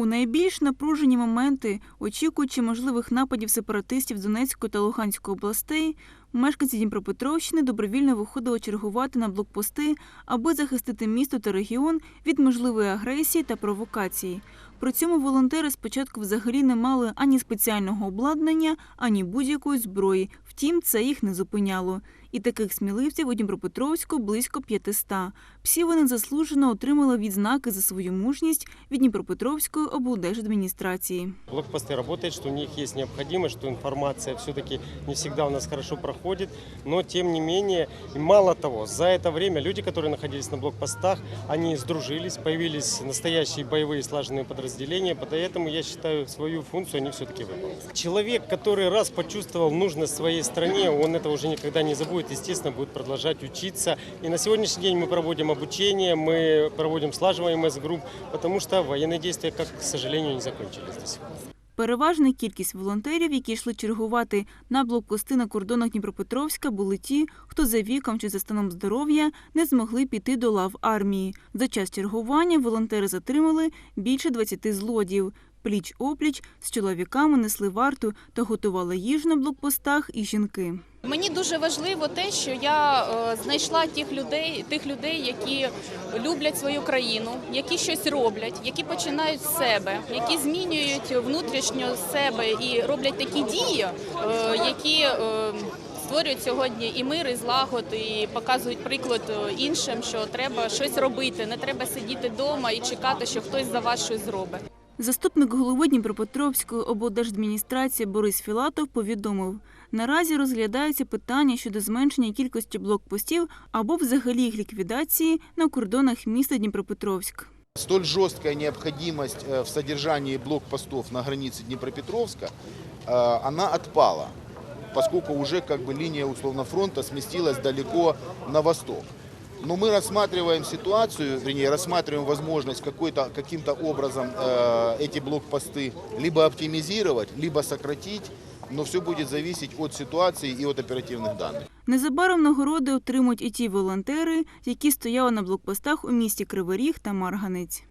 У найбільш напружені моменти, очікуючи можливих нападів сепаратистів Донецької та Луганської областей, мешканці Дніпропетровщини добровільно виходили чергувати на блокпости, аби захистити місто та регіон від можливої агресії та провокацій. При цьому волонтери спочатку взагалі не мали ані спеціального обладнання, ані будь-якої зброї. Втім, це їх не зупиняло. І таких сміливців у Дніпропетровську близько 500. Всі вони заслужено отримали відзнаки за свою мужність від Дніпропетровської облдержадміністрації. Блокпосты работают, что у них есть необходимость, что информация все-таки не всегда у нас хорошо проходит, но тем не менее, и мало того, за это время люди, которые находились на блокпостах, они сдружились, появились настоящие боевые слаженные подразделения, поэтому я считаю, свою функцию они все-таки выполнили. Человек, который раз почувствовал нужность своей стране, он это уже никогда не забудет, естественно, будет продолжать учиться. И на сегодняшний день мы проводим обучение, мы проводим слаживаемость групп, потому что военные действия, как, к сожалению, не закончились до сих пор. Переважна кількість волонтерів, які йшли чергувати на блокпости на кордонах Дніпропетровська, були ті, хто за віком чи за станом здоров'я не змогли піти до лав армії. За час чергування волонтери затримали більше 20 злодіїв. Пліч опліч з чоловіками несли варту та готували їжу на блокпостах і жінки. Мені дуже важливо те, що я е, знайшла тих людей, тих людей, які люблять свою країну, які щось роблять, які починають з себе, які змінюють внутрішньо себе і роблять такі дії, е, які е, створюють сьогодні і мир, і злагод, і показують приклад іншим, що треба щось робити, не треба сидіти вдома і чекати, що хтось за вас щось зробить. Заступник голови Дніпропетровської облдержадміністрації Борис Філатов повідомив, наразі розглядається питання щодо зменшення кількості блокпостів або взагалі їх ліквідації на кордонах міста Дніпропетровськ. Столь жесткая необходимость э, в содержании блокпостов на границе Днепропетровска, э, она отпала, поскольку уже как бы линия условно фронта сместилась далеко на восток. Но мы рассматриваем ситуацию, вернее, рассматриваем возможность какой-то, каким-то образом э, эти блокпосты либо оптимизировать, либо сократить, но все будет зависеть от ситуации и от оперативных данных. Незабаром нагороди отримують і ті волонтери, які стояли на блокпостах у місті Криворіг та Марганець.